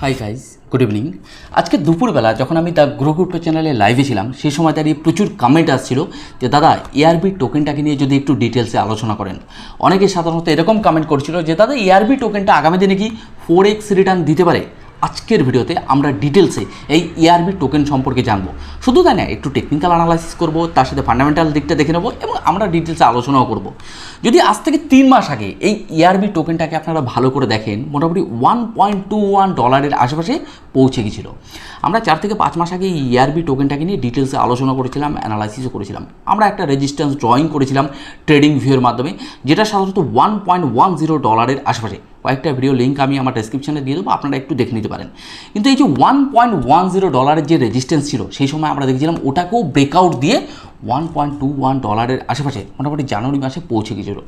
Hi guys good evening আজকে দুপুরবেলা যখন আমি দ্য গ্রো চ্যানেলে লাইভে ছিলাম সেই সময় দাঁড়িয়ে প্রচুর কমেন্ট আসছিল যে, দাদা এআরবি টোকেনটাকে নিয়ে যদি একটু ডিটেলসে আলোচনা করেন। অনেকে সাধারণত এরকম কমেন্ট করছিল যে, দাদা এআরবি টোকেনটা আগামী দিনে কি ফোর এক্স রিটার্ন দিতে পারে? আজকের ভিডিওতে আমরা ডিটেলসে এই ইআরবি টোকেন সম্পর্কে জানব। শুধু তাই না একটু টেকনিক্যাল অ্যানালাইসিস করব, তার সাথে ফান্ডামেন্টাল দিকটা দেখে নেব এবং আমরা ডিটেলসে আলোচনাও করব। যদি আজ থেকে তিন মাস আগে এই ইআরবি টোকেনটাকে আপনারা ভালো করে দেখেন, মোটামুটি ওয়ান পয়েন্ট টু ওয়ান ডলারের আশেপাশে পৌঁছে গেছিল। আমরা চার থেকে পাঁচ মাস আগে ইআরবি টোকেনটাকে নিয়ে ডিটেলসে আলোচনা করেছিলাম অ্যানালাইসিসও করেছিলাম। আমরা একটা রেজিস্ট্যান্স ড্রয়িং করেছিলাম ট্রেডিং ভিউয়ের মাধ্যমে, যেটা সাধারণত ওয়ান পয়েন্ট ওয়ান জিরো ডলারের আশেপাশে। কয়েকটা ভিডিও লিঙ্ক আমি আমার ডেসক্রিপশনে দিয়ে দেবো, আপনারা একটু দেখে নিতে পারেন। কিন্তু এই যে ওয়ান পয়েন্ট ওয়ান জিরো ডলারের যে রেজিস্ট্যান্স ছিল, সেই সময় আমরা দেখেছিলাম ওটাকেও ব্রেকআউট দিয়ে ওয়ান পয়েন্ট টু ওয়ান ডলারের আশেপাশে মোটামুটি জানুয়ারি মাসে পৌঁছে গিয়েছিল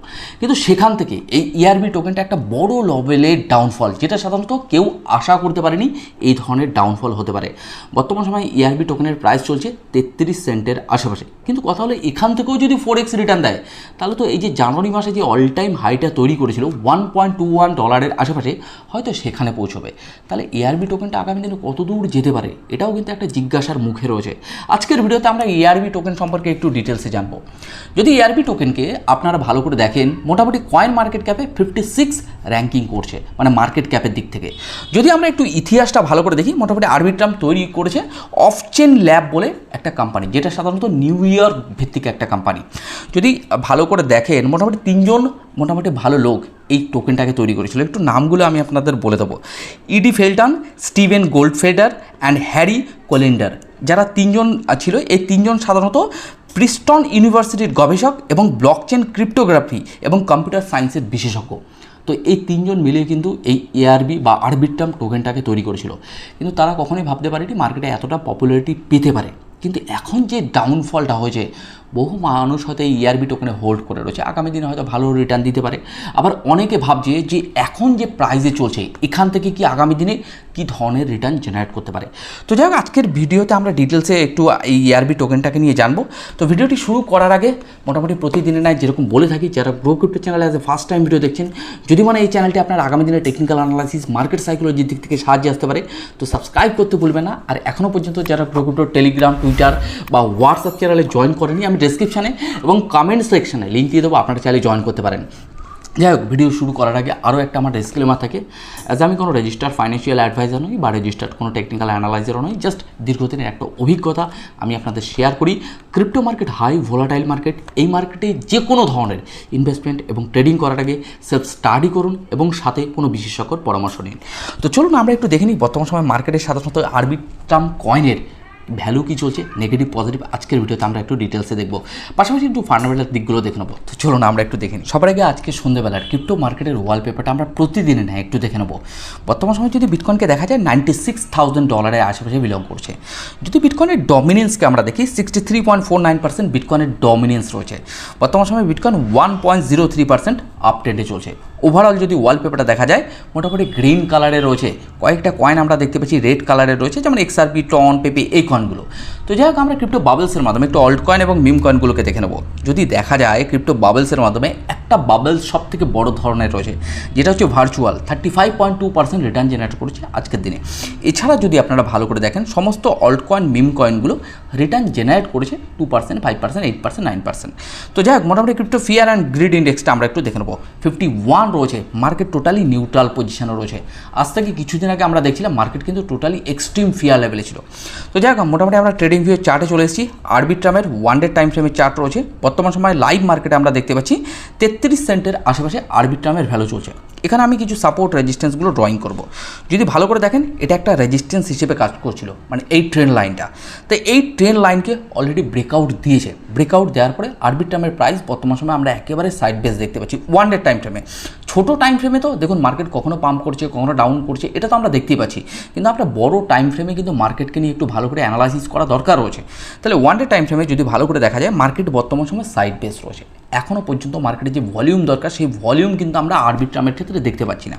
কিন্তু সেখান থেকে এই ইআরবি টোকেনটা একটা বড় লেভেলের ডাউনফল যেটা সাধারণত কেউ আশা করতে পারেনি এই ধরনের ডাউনফল হতে পারে। বর্তমান সময়ে ইআরবি টোকেনের প্রাইস চলছে তেত্রিশ সেন্টের আশেপাশে। কিন্তু কথা হলো এখান থেকেও যদি ফোর এক্স রিটার্ন দেয়, তাহলে তো এই যে জানুয়ারি মাসে যে অল টাইম হাইটা তৈরি করেছিল ওয়ান পয়েন্ট টু ওয়ান ডলারের আশেপাশে হয়তো সেখানে পৌঁছবে। তাহলে এআরবি টোকেনটা আগামী দিনে কত দূর যেতে পারে, এটাও কিন্তু একটা জিজ্ঞাসার মুখে রয়েছে। আজকের ভিডিওতে আমরা এআরবি টোকেন সম্পর্কে একটু ডিটেলসে জানব। যদি এআরবি টোকেনকে আপনারা ভালো করে দেখেন, মোটামুটি কয়েন মার্কেট ক্যাপে ফিফটি সিক্স র্যাঙ্কিং করছে মানে মার্কেট ক্যাপের দিক থেকে। যদি আমরা একটু ইতিহাসটা ভালো করে দেখি, মোটামুটি আরবিট্রাম তৈরি করেছে অফচেন ল্যাব বলে একটা কোম্পানি যেটা সাধারণত নিউ ইয়র্ক ভিত্তিক একটা কোম্পানি যদি ভালো করে দেখেন, মোটামুটি তিনজন মোটামুটি ভালো লোক এই টোকেনটাকে তৈরি করেছিল। একটু নামগুলো আমি আপনাদের বলে দেবো। Ed Felten Steven Goldfeder and Harry Kalodner যারা তিনজন ছিল, এই তিনজন সাধারণত প্রিস্টন ইউনিভার্সিটির গবেষক এবং ব্লকচেন ক্রিপ্টোগ্রাফি এবং কম্পিউটার সায়েন্সের বিশেষজ্ঞ। তো এই তিনজন মিলে কিন্তু এই এআরবি বা আরবিট্রাম টোকেনটাকে তৈরি করেছিল। কিন্তু তারা কখনোই ভাবতে পারেনি মার্কেটে এতটা পপুলারিটি পেতে পারে। কিন্তু এখন যে ডাউনফলটা হয়েছে, বহু মানুষ হয়তো এই ইআরবি টোকেনে হোল্ড করে রয়েছে। আগামী দিনে হয়তো ভালো রিটার্ন দিতে পারে। আবার অনেকে ভাবছে যে এখন যে প্রাইজে চলছে, এখান থেকে কি আগামী দিনে কী ধরনের রিটার্ন জেনারেট করতে পারে। তো যাই হোক, আজকের ভিডিওতে আমরা ডিটেলসে একটু এই ইআরবি টোকেনটাকে নিয়ে জানব। তো ভিডিওটি শুরু করার আগে মোটামুটি প্রতিদিনের নাই যেরকম বলে থাকি, যারা গ্রো ক্রিপ্টো চ্যানেলে এ ফার্স্ট টাইম ভিডিও দেখছেন, যদি মানে এই চ্যানেলটি আপনার আগামী দিনে টেকনিক্যাল অ্যানালাইসিস মার্কেট সাইকোলজির দিক থেকে সাহায্যে আসতে পারে, তো সাবস্ক্রাইব করতে ভুলবেন না। আর এখনও পর্যন্ত যারা গ্রো ক্রিপ্টো টেলিগ্রাম টুইটার বা হোয়াটসঅ্যাপ চ্যানেলে জয়েন করেনি আমি ডেসক্রিপশানে এবং কমেন্ট সেকশনে লিঙ্ক দিয়ে দেবো, আপনারা চাইলে জয়েন করতে পারেন। যাই হোক ভিডিও শুরু করার আগে আরও একটা আমার ডিসক্লেমার থাকে। অ্যাজ আমি কোনো রেজিস্টার্ড ফাইন্যান্সিয়াল অ্যাডভাইজার নই বা রেজিস্টার্ড কোনো টেকনিক্যাল অ্যানালাইজারও নই জাস্ট দীর্ঘদিনের একটা অভিজ্ঞতা আমি আপনাদের শেয়ার করি। Crypto market high volatile market এই মার্কেটে যে কোনো ধরনের ইনভেস্টমেন্ট এবং ট্রেডিং করার আগে সেলফ স্টাডি করুন এবং সাথে কোনো বিশেষজ্ঞর পরামর্শ নিন। তো চলুন আমরা একটু দেখে নিই, বর্তমান সময় মার্কেটে সাধারণত আরবিট্রাম কয়েনের ভ্যালু কী চলছে? নেগেটিভ পজিটিভ আজকের ভিডিওতে আমরা একটু ডিটেলসে দেখব। পাশাপাশি একটু ফান্ডামেন্টাল দিকগুলো দেখে নেব। তো চলুন আমরা একটু দেখে নিই। সবার আগে আজকে সন্ধ্যেবেলার ক্রিপ্টো মার্কেটের ওয়ালপেপারটা আমরা প্রতিদিনে নেয় একটু দেখে নেব। বর্তমান সময় যদি বিটকয়েনকে দেখা যায় নাইনটি সিক্স থাউজেন্ড ডলারের আশেপাশে বিলং করছে। যদি বিটকয়েনের ডমিনেন্সকে আমরা দেখি sixty three point four nine percent বিটকয়েনের dominance রয়েছে। বর্তমান সময় bitcoin one point zero three percent আপট্রেন্ডে চলছে। ওভারঅল যদি ওয়ালপেপারটা দেখা যায়, মোটামুটি গ্রিন কালারে রয়েছে। কয়েকটা কয়েন আমরা দেখতে পাচ্ছি রেড কালারে রয়েছে, যেমন এক্সআরপি টন পেপি এই কয়েনগুলো তো যাই হোক, আমরা ক্রিপ্টো বাবলসের মাধ্যমে একটু অল্ট কয়েন এবং মিম কয়েনগুলোকে দেখে নেব। যদি দেখা যায় ক্রিপ্টো বাবলসের মাধ্যমে একটা বাবলস সব থেকে বড় ধরনের রয়েছে, যেটা হচ্ছে virtual thirty five point two percent return generate করেছে আজকের দিনে। এছাড়া যদি আপনারা ভালো করে দেখেন, সমস্ত অল্ট কয়েন মিম কয়েনগুলো রিটার্ন জেনারেট করেছে two percent five percent eight percent nine percent তো যাই হোক, মোটামুটি ক্রিপ্টো ফিয়ার অ্যান্ড গ্রিড ইন্ডেক্সটা আমরা একটু দেখে নেব। ফিফটি ওয়ান রয়েছে মার্কেট টোটালি নিউট্রাল পজিশনে রয়েছে। আজ থেকে কিছুদিন আগে আমরা দেখছিলাম মার্কেট কিন্তু টোটালি এক্সট্রিম ফিয়ার লেভেলে ছিল। তো যাই হোক, মোটামুটি আমরা ট্রেডিং ভিউ চার্টে চলে এসেছি। আরবিট্রামের ওয়ান ডে টাইম ফ্রেমের চার্ট রয়েছে। বর্তমান সময় লাইভ মার্কেটে আমরা দেখতে পাচ্ছি তেত্রিশ সেন্টের আশেপাশে আরবিট্রামের ভ্যালু চলছে। এখানে আমি কিছু সাপোর্ট রেজিস্ট্যান্সগুলো ড্রয়িং করব। যদি ভালো করে দেখেন, এটা একটা রেজিস্ট্যান্স হিসেবে কাজ করছিল মানে এই ট্রেন লাইনটা তো এই ট্রেন লাইনকে অলরেডি ব্রেকআউট দিয়েছে। ব্রেকআউট দেওয়ার পরে আরবিট্রামের প্রাইস বর্তমান সময় আমরা একেবারে সাইড বেস দেখতে পাচ্ছি ওয়ান ডে টাইম ফ্রেমে ছোটো টাইম ফ্রেমে তো দেখুন মার্কেট কখনো পাম্প করছে, কখনো ডাউন করছে, এটা তো আমরা দেখতেই পাচ্ছি। কিন্তু আমরা বড় টাইম ফ্রেমে কিন্তু মার্কেটকে নিয়ে একটু ভালো করে অ্যানালাইসিস করা দরকার রয়েছে। তাহলে ওয়ান ডে টাইম ফ্রেমে যদি ভালো করে দেখা যায় মার্কেট বর্তমান সময় সাইড বেস রয়েছে। এখনও পর্যন্ত মার্কেটে যে ভলিউম দরকার, সেই ভলিউম কিন্তু আমরা আরবিট্রামের ক্ষেত্রে দেখতে পাচ্ছি না।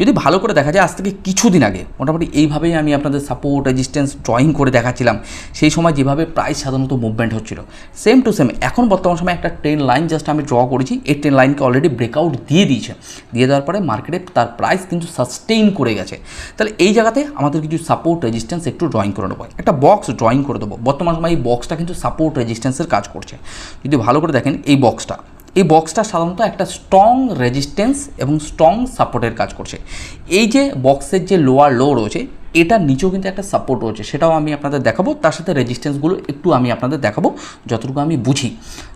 যদি ভালো করে দেখা যায়, আজ থেকে কিছুদিন আগে মোটামুটি এইভাবেই আমি আপনাদের সাপোর্ট রেজিস্ট্যান্স ড্রয়িং করে দেখাচ্ছিলাম। সেই সময় যেভাবে প্রাইস সাধারণত মুভমেন্ট হচ্ছিল। সেম টু সেম এখন বর্তমান সময় একটা ট্রেন লাইন জাস্ট আমি ড্র করেছি। এই ট্রেন লাইনকে অলরেডি ব্রেকআউট দিয়ে দিয়েছে। দিয়ে দেওয়ার পরে মার্কেটে তার প্রাইস কিন্তু সাস্টেইন করে গেছে। তাহলে এই জায়গাতে আমাদের কিছু সাপোর্ট রেজিস্ট্যান্স একটু ড্রয়িং করে নেব। একটা বক্স ড্রয়িং করে দেবো। বর্তমান সময় এই বক্সটা কিন্তু সাপোর্ট রেজিস্ট্যান্সের কাজ করছে। যদি ভালো করে দেখেন, এই বক্সটা এই বক্সটা সাধারণত একটা স্ট্রং রেজিস্ট্যান্স এবং স্ট্রং সাপোর্টের কাজ করছে। এই যে বক্সের যে লোয়ার লো রয়েছে এটার নিচেও কিন্তু একটা সাপোর্ট রয়েছে, সেটাও আমি আপনাদের দেখাবো। তার সাথে রেজিস্ট্যান্সগুলো একটু আমি আপনাদের দেখাবো, যতটুকু আমি বুঝি।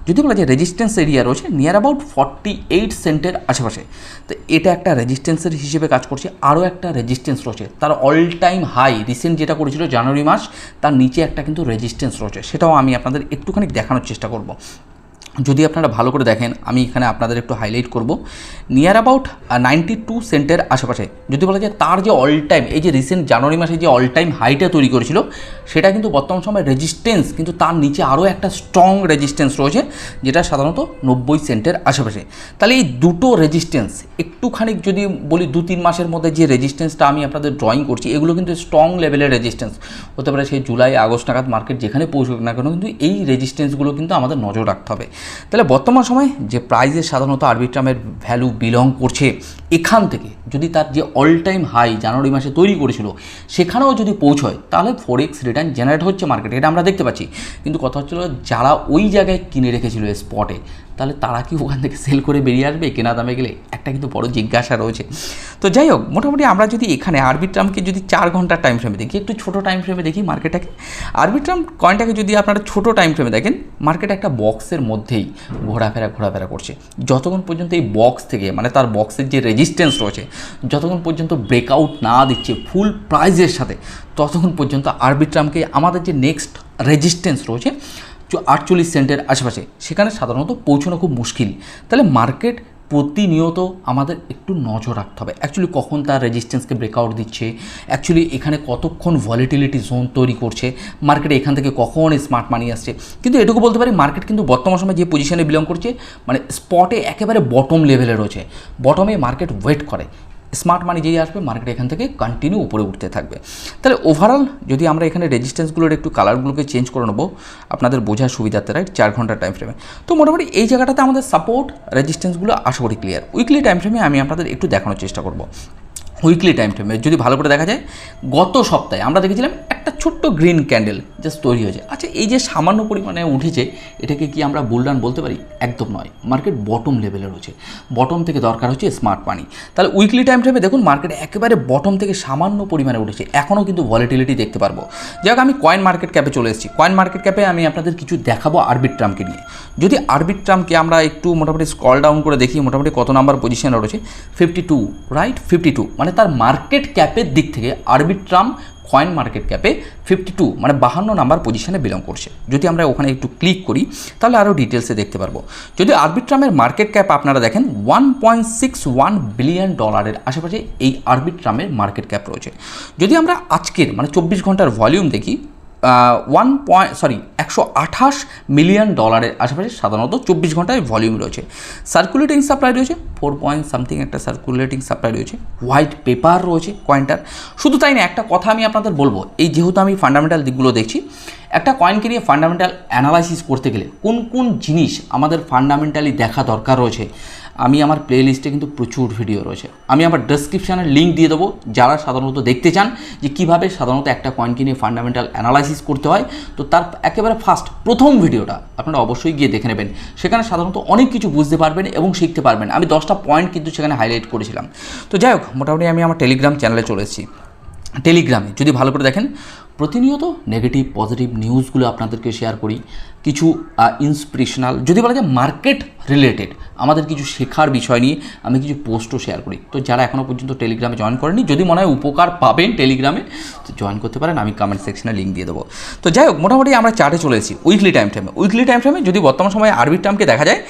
যদি বলা যে রেজিস্ট্যান্স এরিয়া রয়েছে নিয়ার অ্যাবাউট ফর্টি এইট সেন্টের আশেপাশে, তো এটা একটা রেজিস্ট্যান্সের হিসেবে কাজ করছে। আরও একটা রেজিস্ট্যান্স রয়েছে, তার অল টাইম হাই রিসেন্ট যেটা করেছিল জানুয়ারি মাস, তার নিচে একটা কিন্তু রেজিস্ট্যান্স রয়েছে, সেটাও আমি আপনাদের একটুখানি দেখানোর চেষ্টা করব। যদি আপনারা ভালো করে দেখেন, আমি এখানে আপনাদের একটু হাইলাইট করব। নিয়ার অ্যাবাউট নাইনটি টু সেন্টের আশেপাশে, যদি বলা যায় তার যে অল টাইম এই যে রিসেন্ট জানুয়ারি মাসে যে অল টাইম হাইটা তৈরি করেছিল, সেটা কিন্তু বর্তমান সময় রেজিস্ট্যান্স কিন্তু তার নিচে আরও একটা স্ট্রং রেজিস্ট্যান্স রয়েছে, যেটা সাধারণত নব্বই সেন্টের আশেপাশে। তাহলে এই দুটো রেজিস্ট্যান্স একটুখানি যদি বলি দু তিন মাসের মধ্যে যে রেজিস্ট্যান্সটা আমি আপনাদের ড্রয়িং করছি, এগুলো কিন্তু স্ট্রং লেভেলের রেজিস্ট্যান্স হতে পারে সেই জুলাই আগস্ট নাগাদ মার্কেট যেখানে পৌঁছুক না কেন, কিন্তু এই রেজিস্ট্যান্সগুলো কিন্তু আমাদের নজর রাখতে হবে। তাহলে বর্তমান সময়ে যে প্রাইজে সাধারণত আরবিট্রামের ভ্যালু বিলং করছে, এখান থেকে যদি তার যে অল টাইম হাই জানুয়ারি মাসে তৈরি করেছিল, সেখানেও যদি পৌঁছয়, তাহলে ফরেক্স রিটার্ন জেনারেট হচ্ছে মার্কেটে এটা আমরা দেখতে পাচ্ছি। কিন্তু কথা হচ্ছিল যারা ওই জায়গায় কিনে রেখেছিল স্পটে তাহলে তারা কি ওখান থেকে সেল করে বেরিয়ে আসবে? কেনা দামে গেলে একটা কিন্তু বড় জিজ্ঞাসা রয়েছে। তো যাই হোক, মোটামুটি আমরা যদি এখানে আরবিট্রামকে যদি চার ঘণ্টার টাইম ফ্রেমে দেখি, একটু ছোটো টাইম ফ্রেমে দেখি মার্কেটটাকে আরবিট্রাম কয়েনটাকে যদি আপনারা ছোটো টাইম ফ্রেমে দেখেন মার্কেট একটা বক্সের মধ্যেই ঘোরাফেরা ঘোরাফেরা করছে। যতক্ষণ পর্যন্ত এই বক্স থেকে মানে তার বক্সের যে রেজিস্ট্যান্স রয়েছে, যতক্ষণ পর্যন্ত ব্রেকআউট না দিচ্ছে ফুল প্রাইজের সাথে, ততক্ষণ পর্যন্ত আরবিট্রামকে আমাদের যে নেক্সট রেজিস্ট্যান্স রয়েছে আটচল্লিশ সেন্টের আশেপাশে, সেখানে সাধারণত পৌঁছানো খুব মুশকিল। তাহলে মার্কেট প্রতিনিয়ত আমাদের একটু নজর রাখতে হবে। অ্যাকচুয়ালি কখন তার রেজিস্ট্যান্সকে ব্রেকআউট দিচ্ছে? অ্যাকচুয়ালি এখানে কতক্ষণ ভলিটিলিটি জোন তৈরি করছে? মার্কেটে এখান থেকে কখন স্মার্ট মানি আসছে? কিন্তু এটুকু বলতে পারি মার্কেট কিন্তু বর্তমান সময় যে পজিশনে বিলং করছে মানে স্পটে একেবারে বটম লেভেলে রয়েছে। বটমে মার্কেট ওয়েট করে। স্মার্ট মানি যেই আসবে মার্কেট এখান থেকে কন্টিনিউ উপরে উঠতে থাকবে। তাহলে ওভারঅল যদি আমরা এখানে রেজিস্ট্যান্সগুলোর একটু কালারগুলোকে চেঞ্জ করে নেব, আপনাদের বোঝার সুবিধাতে রাইট চার ঘণ্টার টাইম ফ্রেমে তো মোটামুটি এই জায়গাটাতে আমাদের সাপোর্ট রেজিস্ট্যান্সগুলো আশা করি ক্লিয়ার উইকলি টাইম ফ্রেমে আমি আপনাদের একটু দেখানোর চেষ্টা করব। উইকলি টাইম ফ্রেমে যদি ভালো করে দেখা যায়, গত সপ্তাহে আমরা দেখেছিলাম একটা ছোট্ট গ্রিন ক্যান্ডেল জাস্ট তৈরি হয়েছে। আচ্ছা এই যে সামান্য পরিমাণে উঠেছে, এটাকে কি আমরা বুলডান বলতে পারি? একদম নয়। মার্কেট বটম লেভেলে রয়েছে। বটম থেকে দরকার হচ্ছে স্মার্ট মানি তাহলে উইকলি টাইম ফ্রেমে দেখুন মার্কেট একেবারে বটম থেকে সামান্য পরিমাণে উঠেছে। এখনও কিন্তু ভলিটিলিটি দেখতে পারব। যাই আমি কয়েন মার্কেট ক্যাপে চলে এসেছি। কয়েন মার্কেট ক্যাপে আমি আপনাদের কিছু দেখাবো আরবিট ট্রামকে নিয়ে। যদি আরবিট ট্রামকে আমরা একটু মোটামুটি স্কল ডাউন করে দেখি, মোটামুটি কত নাম্বার পজিশনে রয়েছে? Fifty two right fifty two মানে তার মার্কেট ক্যাপের দিক থেকে আরবিট্রাম কয়েন মার্কেট ক্যাপে ফিফটি টু মানে বাহান্ন নাম্বার পজিশানে বিলং করছে। যদি আমরা ওখানে একটু ক্লিক করি, তাহলে আরও ডিটেলসে দেখতে পারব। যদি আরবিট্রামের মার্কেট ক্যাপ আপনারা দেখেন one point six one billion ডলারের আশেপাশে এই আরবিট্রামের মার্কেট ক্যাপ রয়েছে। যদি আমরা আজকের মানে চব্বিশ ঘণ্টার ভলিউম দেখি ওয়ান পয়েন্ট সরি একশো আঠাশ মিলিয়ন ডলারের আশেপাশে সাধারণত চব্বিশ ঘন্টায় ভলিউম রয়েছে। সার্কুলেটিং সাপ্লাই রয়েছে ফোর পয়েন্ট সামথিং একটা সার্কুলেটিং সাপ্লাই রয়েছে হোয়াইট পেপার রয়েছে কয়েনটার শুধু তাই না একটা কথা আমি আপনাদের বলব, এই যেহেতু আমি ফান্ডামেন্টাল দিকগুলো দেখছি একটা কয়েনকে নিয়ে ফান্ডামেন্টাল অ্যানালাইসিস করতে গেলে কোন কোন জিনিস আমাদের ফান্ডামেন্টালি দেখা দরকার রয়েছে? আমি আমার প্লে লিস্টে কিন্তু প্রচুর ভিডিও রয়েছে। আমি আমার ডেসক্রিপশানে লিঙ্ক দিয়ে দেবো, যারা সাধারণত দেখতে চান যে কীভাবে সাধারণত একটা কয়েনকে নিয়ে ফান্ডামেন্টাল অ্যানালাইসিস করতে হয়, তো তার একেবারে ফার্স্ট প্রথম ভিডিওটা আপনারা অবশ্যই গিয়ে দেখে নেবেন। সেখানে সাধারণত অনেক কিছু বুঝতে পারবেন এবং শিখতে পারবেন। আমি দশটা পয়েন্ট কিন্তু সেখানে হাইলাইট করেছিলাম। তো যাই হোক, মোটামুটি আমি আমার টেলিগ্রাম চ্যানেলে চলে এসেছি। টেলিগ্রামে যদি ভালো করে দেখেন প্রতিনিয়ত নেগেটিভ পজিটিভ নিউজগুলো আপনাদেরকে শেয়ার করি। কিছু ইন্সপিরেশনাল যদি বলা যায় মার্কেট রিলেটেড আমাদের কিছু শেখার বিষয় নিয়ে আমি কিছু পোস্টও শেয়ার করি। তো যারা এখনও পর্যন্ত টেলিগ্রামে জয়েন করেনি যদি মনে হয় উপকার পাবেন টেলিগ্রামে তো জয়েন করতে পারেন, আমি কমেন্ট সেকশনে লিঙ্ক দিয়ে দেবো। তো যাই হোক, মোটামুটি আমরা চার্টে চলে এসেছি উইকলি টাইম ফ্রেমে উইকলি টাইম ফ্রেমে যদি বর্তমান সময়ে আরবির টার্মকে দেখা যায়,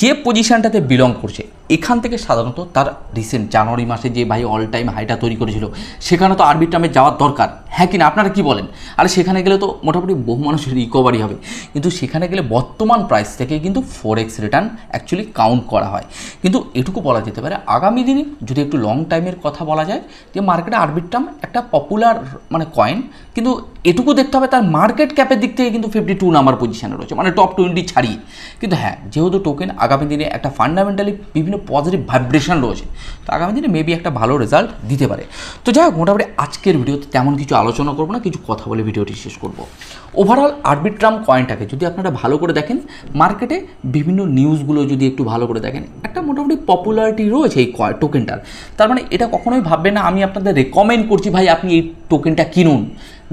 যে পজিশনটাতে বিলং করছে, এখান থেকে সাধারণত তার রিসেন্ট জানুয়ারি মাসে যে ভাই অল টাইম হাইটা তৈরি করেছিল, সেখানে তো আরবির টার্মে যাওয়ার দরকার। হ্যাঁ কিনা, আপনারা কি বলেন? বলেন আর সেখানে গেলে তো মোটামুটি বহু মানুষের রিকভারি হবে। কিন্তু সেখানে গেলে বর্তমান প্রাইস থেকে কিন্তু four x return actually count করা হয়। কিন্তু এটুকু বলা যেতে পারে, আগামী দিনে যদি একটু লং টাইমের কথা বলা যায়, যে মার্কেটে আরবিট্রাম একটা পপুলার মানে কয়েন কিন্তু এটুকু দেখতে হবে তার মার্কেট ক্যাপের দিক থেকে কিন্তু ফিফটি টু নাম্বার পজিশনে রয়েছে মানে টপ টোয়েন্টি ছাড়িয়ে। কিন্তু হ্যাঁ যেহেতু টোকেন আগামী দিনে একটা ফান্ডামেন্টালি বিভিন্ন পজিটিভ ভাইব্রেশন রয়েছে, তো আগামী দিনে মেবি একটা ভালো রেজাল্ট দিতে পারে। তো যাই হোক, মোটামুটি আজকের ভিডিওতে তেমন কিছু আলোচনা করব না, কিছু কথা বলে ভিডিওটি শেষ করব। ওভারঅল আরবিট্রাম কয়েনটাকে যদি আপনারা ভালো করে দেখেন মার্কেটে বিভিন্ন নিউজগুলো যদি একটু ভালো করে দেখেন, একটা মোটামুটি পপুলারিটি রয়েছে এই টোকেনটার তার মানে এটা কখনোই ভাববে না, আমি আপনাদের রেকমেন্ড করছি, ভাই, আপনি এই টোকেনটা কিনুন।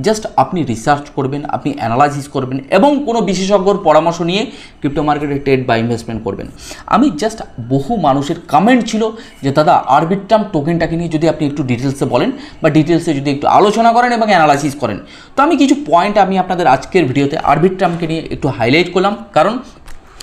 জাস্ট আপনি রিসার্চ করবেন, আপনি অ্যানালাইসিস করবেন এবং কোনো বিশেষজ্ঞর পরামর্শ নিয়ে ক্রিপ্টো মার্কেটে ট্রেড বা ইনভেস্টমেন্ট করবেন। আমি জাস্ট বহু মানুষের কমেন্ট ছিল যে, দাদা আরবিট্রাম টোকেনটাকে নিয়ে যদি আপনি একটু ডিটেলসে বলেন বা ডিটেলসে যদি একটু আলোচনা করেন এবং অ্যানালাইসিস করেন। তো আমি কিছু পয়েন্ট আমি আপনাদের আজকের ভিডিওতে আরবিট্রামকে নিয়ে একটু হাইলাইট করলাম। কারণ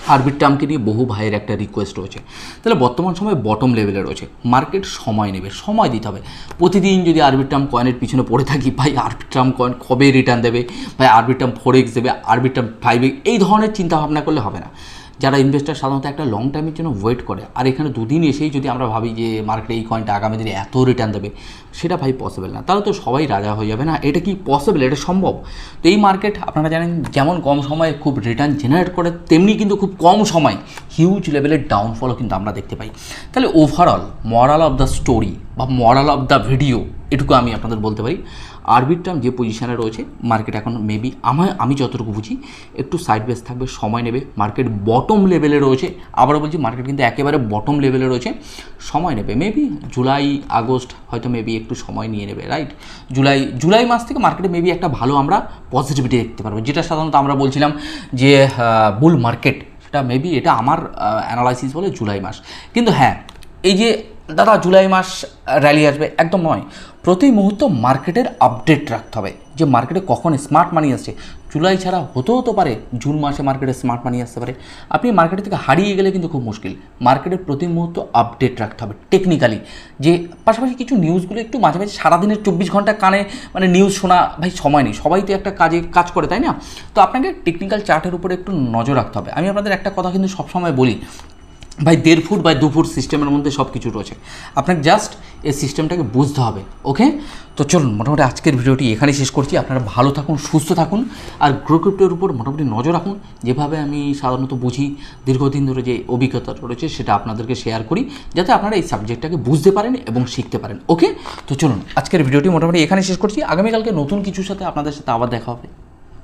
আরবিট্রামকে নিয়ে বহু ভাইয়ের একটা রিকোয়েস্ট রয়েছে। তাহলে বর্তমান সময় বটম লেভেলে রয়েছে। মার্কেট সময় নেবে, সময় দিতে হবে। প্রতিদিন যদি আরবির টার্ম কয়েনের পিছনে পড়ে থাকি, ভাই আরবির টার্ম কয়েন কবে রিটার্ন দেবে? ভাই আরবির টার্ম ফোর এক্স দেবে, আরবির টার্ম ফাইভ এই ধরনের চিন্তাভাবনা করলে হবে না। যারা ইনভেস্টার সাধারণত একটা লং টাইমের জন্য ওয়েট করে, আর এখানে দুদিন এসেই যদি আমরা ভাবি যে মার্কেটে এই কয়েনটা আগামী দিনে এত রিটার্ন দেবে, সেটা ভাই পসিবল না। তাহলে তো সবাই রাজা হয়ে যাবে না। এটা কি পসিবল এটা সম্ভব? তো এই মার্কেট আপনারা জানেন যেমন কম সময়ে খুব রিটার্ন জেনারেট করে, তেমনি কিন্তু খুব কম সময় হিউজ লেভেলের ডাউনফলও কিন্তু আমরা দেখতে পাই। তাহলে overall moral of the story বা মরাল অফ দ্য ভিডিও এটুকু আমি আপনাদের বলতে পারি। আরবিট্রাম যে পজিশানে রয়েছে মার্কেট এখন মেবি আমার আমি যতটুকু বুঝি, একটু সাইড বেস থাকবে, সময় নেবে। মার্কেট বটম লেভেলে রয়েছে। আবারও বলছি মার্কেট কিন্তু একেবারে বটম লেভেলে রয়েছে। সময় নেবে মেবি জুলাই আগস্ট হয়তো মেবি একটু সময় নিয়ে নেবে রাইট জুলাই জুলাই মাস থেকে মার্কেটে মেবি একটা ভালো আমরা পজিটিভিটি দেখতে পারব। যেটা সাধারণত আমরা বলছিলাম যে বুল মার্কেট সেটা মেবি এটা আমার অ্যানালাইসিস বলে জুলাই মাস। কিন্তু হ্যাঁ এই যে দাদা, জুলাই মাস র্যালি আসবে। একদম নয়। প্রতি মুহূর্ত মার্কেটের আপডেট রাখতে হবে। যে মার্কেটে কখন স্মার্ট মানি আসছে। জুলাই ছাড়া হতেও হতে পারে, জুন মাসে মার্কেটে স্মার্ট মানি আসতে পারে। আপনি মার্কেট থেকে হারিয়ে গেলে কিন্তু খুব মুশকিল। মার্কেটের প্রতি মুহূর্ত আপডেট রাখতে হবে টেকনিক্যালি যে পাশাপাশি কিছু নিউজগুলো একটু মাঝে মাঝে সারাদিনের চব্বিশ ঘণ্টা কানে মানে নিউজ শোনা, ভাই, সময় নেই। সবাই তো একটা কাজে কাজ করে, তাই না? তো আপনাকে টেকনিক্যাল চার্টের উপরে একটু নজর রাখতে হবে। আমি আপনাদের একটা কথা কিন্তু সবসময় বলি ভাই দেড় ফুট বাই দু ফুট সিস্টেমের মধ্যে সব কিছু রয়েছে। আপনাকে জাস্ট এই সিস্টেমটাকে বুঝতে হবে ওকে তো চলুন, মোটামুটি আজকের ভিডিওটি এখানে শেষ করছি। আপনারা ভালো থাকুন, সুস্থ থাকুন, আর গ্রো উপর মোটামুটি নজর রাখুন। যেভাবে আমি সাধারণত বুঝি, দীর্ঘদিন ধরে যে অভিজ্ঞতা রয়েছে, সেটা আপনাদেরকে শেয়ার করি, যাতে আপনারা এই সাবজেক্টটাকে বুঝতে পারেন এবং শিখতে পারেন ওকে তো চলুন, আজকের ভিডিওটি মোটামুটি এখানে শেষ করছি। আগামীকালকে নতুন কিছুর সাথে আপনাদের সাথে আবার দেখা হবে।